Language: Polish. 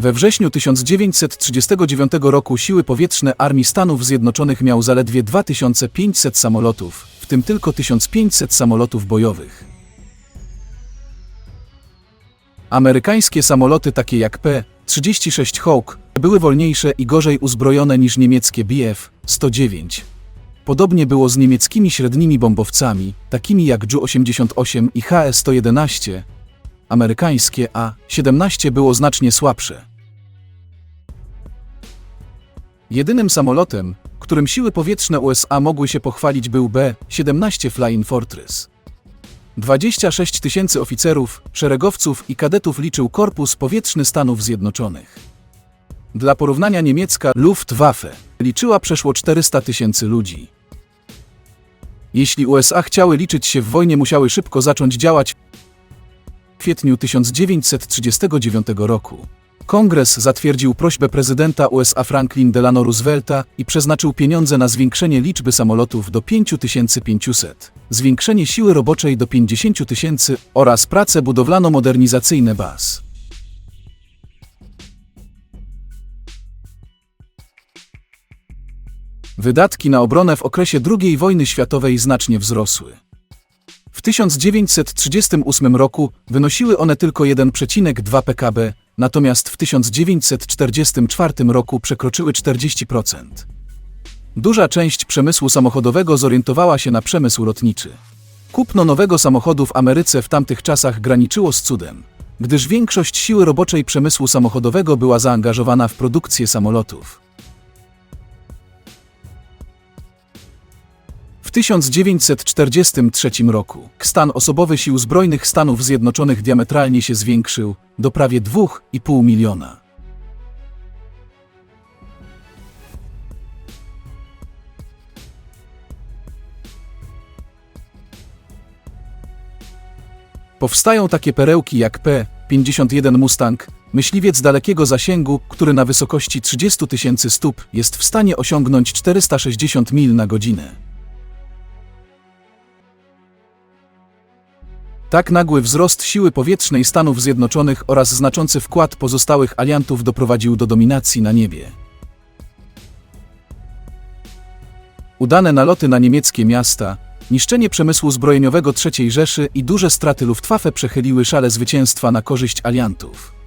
We wrześniu 1939 roku siły powietrzne Armii Stanów Zjednoczonych miał zaledwie 2500 samolotów, w tym tylko 1500 samolotów bojowych. Amerykańskie samoloty takie jak P-36 Hawk były wolniejsze i gorzej uzbrojone niż niemieckie Bf-109. Podobnie było z niemieckimi średnimi bombowcami, takimi jak Ju-88 i HS-111. Amerykańskie A-17 było znacznie słabsze. Jedynym samolotem, którym siły powietrzne USA mogły się pochwalić był B-17 Flying Fortress. 26 tysięcy oficerów, szeregowców i kadetów liczył Korpus Powietrzny Stanów Zjednoczonych. Dla porównania niemiecka Luftwaffe liczyła przeszło 400 tysięcy ludzi. Jeśli USA chciały liczyć się w wojnie, musiały szybko zacząć działać. Kwietniu 1939 roku Kongres zatwierdził prośbę prezydenta USA Franklin Delano Roosevelta i przeznaczył pieniądze na zwiększenie liczby samolotów do 5500, zwiększenie siły roboczej do 50 tysięcy oraz prace budowlano-modernizacyjne baz. Wydatki na obronę w okresie II wojny światowej znacznie wzrosły. W 1938 roku wynosiły one tylko 1,2 PKB, natomiast w 1944 roku przekroczyły 40%. Duża część przemysłu samochodowego zorientowała się na przemysł lotniczy. Kupno nowego samochodu w Ameryce w tamtych czasach graniczyło z cudem, gdyż większość siły roboczej przemysłu samochodowego była zaangażowana w produkcję samolotów. W 1943 roku stan osobowy Sił Zbrojnych Stanów Zjednoczonych diametralnie się zwiększył do prawie 2,5 miliona. Powstają takie perełki jak P-51 Mustang, myśliwiec dalekiego zasięgu, który na wysokości 30 tysięcy stóp jest w stanie osiągnąć 460 mil na godzinę. Tak nagły wzrost siły powietrznej Stanów Zjednoczonych oraz znaczący wkład pozostałych aliantów doprowadził do dominacji na niebie. Udane naloty na niemieckie miasta, niszczenie przemysłu zbrojeniowego III Rzeszy i duże straty Luftwaffe przechyliły szale zwycięstwa na korzyść aliantów.